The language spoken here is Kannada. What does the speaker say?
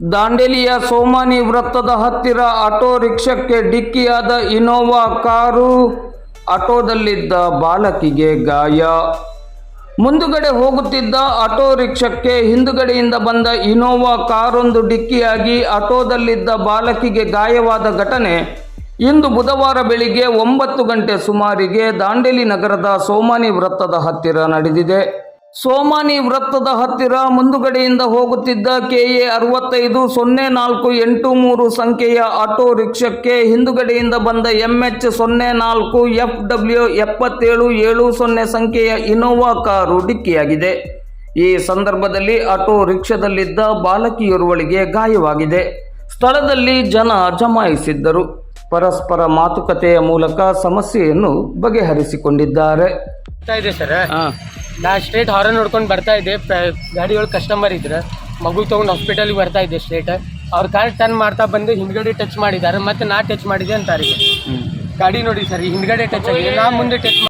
ದಾಂಡೇಲಿಯ ಸೋಮಾನಿ ವೃತ್ತದ ಹತ್ತಿರ ಆಟೋ ರಿಕ್ಷಕ್ಕೆ ಡಿಕ್ಕಿಯಾದ ಇನೋವಾ ಕಾರು ಆಟೋದಲ್ಲಿದ್ದ ಬಾಲಕಿಗೆ ಗಾಯ. ಮುಂದುಗಡೆ ಹೋಗುತ್ತಿದ್ದ ಆಟೋ ರಿಕ್ಷಕ್ಕೆ ಹಿಂದುಗಡೆಯಿಂದ ಬಂದ ಇನೋವಾ ಕಾರೊಂದು ಡಿಕ್ಕಿಯಾಗಿ ಆಟೋದಲ್ಲಿದ್ದ ಬಾಲಕಿಗೆ ಗಾಯವಾದ ಘಟನೆ. ಇಂದು ಬುಧವಾರ ಬೆಳಿಗ್ಗೆ ಒಂಬತ್ತು ಗಂಟೆ ಸುಮಾರಿಗೆ ದಾಂಡೇಲಿ ನಗರದ ಸೋಮಾನಿ ವೃತ್ತದ ಹತ್ತಿರ ನಡೆದಿದೆ. ಸೋಮಾನಿ ವೃತ್ತದ ಹತ್ತಿರ ಮುಂದುಗಡೆಯಿಂದ ಹೋಗುತ್ತಿದ್ದ ಕೆಎ ಅರವತ್ತೈದು ಸೊನ್ನೆ ನಾಲ್ಕು ಎಂಟು ಮೂರು ಸಂಖ್ಯೆಯ ಆಟೋ ರಿಕ್ಷಕ್ಕೆ ಹಿಂದುಗಡೆಯಿಂದ ಬಂದ ಎಂಎಚ್ ಸೊನ್ನೆ ನಾಲ್ಕು ಎಫ್ ಡಬ್ಲ್ಯೂ ಎಪ್ಪತ್ತೇಳು ಏಳು ಸೊನ್ನೆ ಸಂಖ್ಯೆಯ ಇನೋವಾ ಕಾರು ಡಿಕ್ಕಿಯಾಗಿದೆ. ಈ ಸಂದರ್ಭದಲ್ಲಿ ಆಟೋ ರಿಕ್ಷಾದಲ್ಲಿದ್ದ ಬಾಲಕಿಯೋರ್ವಳಿಗೆ ಗಾಯವಾಗಿದೆ. ಸ್ಥಳದಲ್ಲಿ ಜನ ಜಮಾಯಿಸಿದ್ದರು. ಪರಸ್ಪರ ಮಾತುಕತೆಯ ಮೂಲಕ ಸಮಸ್ಯೆಯನ್ನು ಬಗೆಹರಿಸಿಕೊಂಡಿದ್ದಾರೆ. ನಾ ಸ್ಟ್ರೇಟ್ ಹಾರನ್ ನೋಡ್ಕೊಂಡು ಬರ್ತಾ ಇದ್ದೆ. ಗಾಡಿಯೊಳಗೆ ಗಾಡಿ ಒಳಗೆ ಕಸ್ಟಮರ್ ಇದ್ರೆ. ಮಗು ತೊಗೊಂಡು ಹಾಸ್ಪಿಟಲ್ಗೆ ಬರ್ತಾ ಇದ್ದೆ ಸ್ಟ್ರೇಟ್ ಅವ್ರ ಕಾರ್ ಟರ್ನ್ ಮಾಡ್ತಾ ಬಂದು ಹಿಂದ್ಗಡೆ ಟಚ್ ಮಾಡಿದ್ದಾರೆ. ಮತ್ತೆ ನಾ ಟಚ್ ಮಾಡಿದೆ ಅಂತಾರೆ. ಗಾಡಿ ನೋಡಿ ಸರ್ ಹಿಂದ್ಗಡೆ ಟಚ್ ಆಗಿದೆ. ನಾ ಮುಂದೆ ಟಚ್